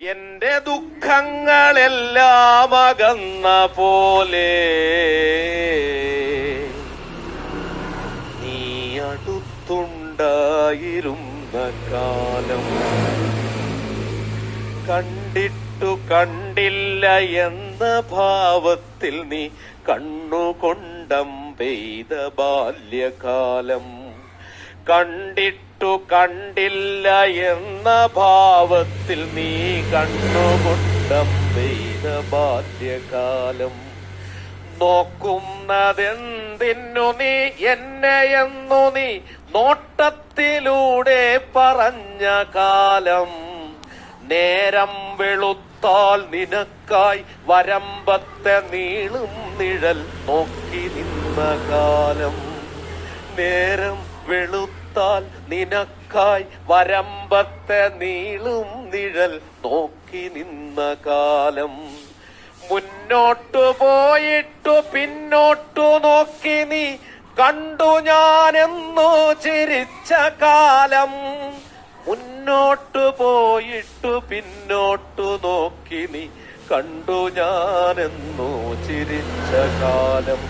എന്റെ ദുഃഖങ്ങളെല്ലാം അകന്ന പോലെ. നീ അടുത്തുണ്ടായിരുന്ന കാലം കണ്ടിട്ടു കണ്ടില്ല എന്ന ഭാവത്തിൽ നീ കണ്ണുകൊണ്ടം പെയ്ത ബാല്യകാലം കണ്ടിട്ടു കണ്ടില്ല എന്ന ഭാവത്തിൽ നീ കണ്ണുകൊണ്ടം പെയ്ത ബാല്യകാലം. നോക്കുന്നതെന്തിനു നീ എന്നെയെന്നു നീ നോട്ടത്തിലൂടെ പറഞ്ഞ കാലം. നേരം വെളുത്താൽ നിനക്കായി വരമ്പത്തെ നീളും നിഴൽ നോക്കി നിന്ന കാലം. നേരം വെളുത്താൽ നിനക്കായി വരമ്പത്തെ നീളും നിഴൽ നോക്കി നിന്ന കാലം. മുന്നോട്ടു പോയിട്ടു പിന്നോട്ടു നോക്കി നീ കണ്ടു ഞാനെന്നു ചിരിച്ച കാലം. മുന്നോട്ടു പോയിട്ടു പിന്നോട്ടു നോക്കി നീ കണ്ടു ഞാനെന്നു ചിരിച്ച കാലം.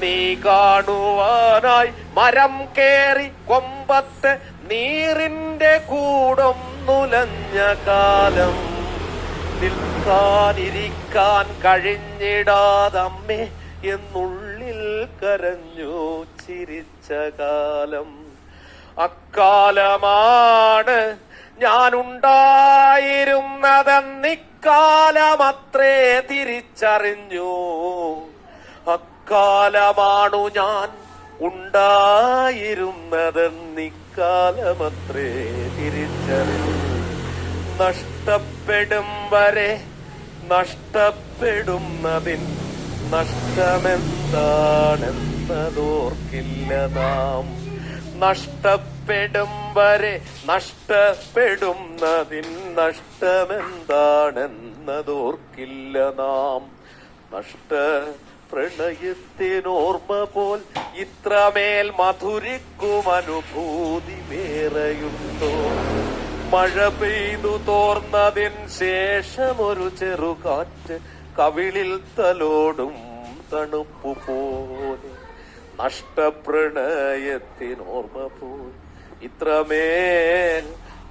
നീ കാണുവാനായി മരം കേറി കൊമ്പത്ത് നീറിന്റെ കൂടം നുലഞ്ഞ കാലം. നിൽക്കാനിരിക്കാൻ കഴിഞ്ഞിടാതമ്മേ എന്നുള്ളിൽ കരഞ്ഞു ചിരിച്ച കാലം. അക്കാലമാണ് ഞാനുണ്ടായിരുന്നതെന്നിക്കാലമത്രേ തിരിച്ചറിഞ്ഞു. അക്കാലമാണു ഞാൻ ഉണ്ടായിരുന്നതെന്നിക്കാലമത്രേ തിരിച്ചറിഞ്ഞു. നഷ്ടപ്പെടും വരെ നഷ്ടപ്പെടുന്നതിൻ നഷ്ടമെന്താണെന്നതോർക്കില്ല നാം. നഷ്ടപ്പെടും വരെ നഷ്ടപ്പെടുന്നതിൻ നഷ്ടമെന്താണെന്നതോർക്കില്ല നാം. നഷ്ട പ്രണയത്തിനോർമ്മ പോൽ ഇത്രമേൽ മധുരിക്കും അനുഭൂതി വേറെയുണ്ടോ? മഴ പെയ്തു തോർന്നതിൻ ഒരു ചെറുകാറ്റ് കവിളിൽ തലോടും തണുപ്പു പോലെ നഷ്ടപ്രണയത്തിനോർമ്മ പോൽ ഇത്രമേൽ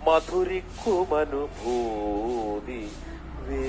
മധുരിക്കും അനുഭൂതി വേറെയുണ്ടോ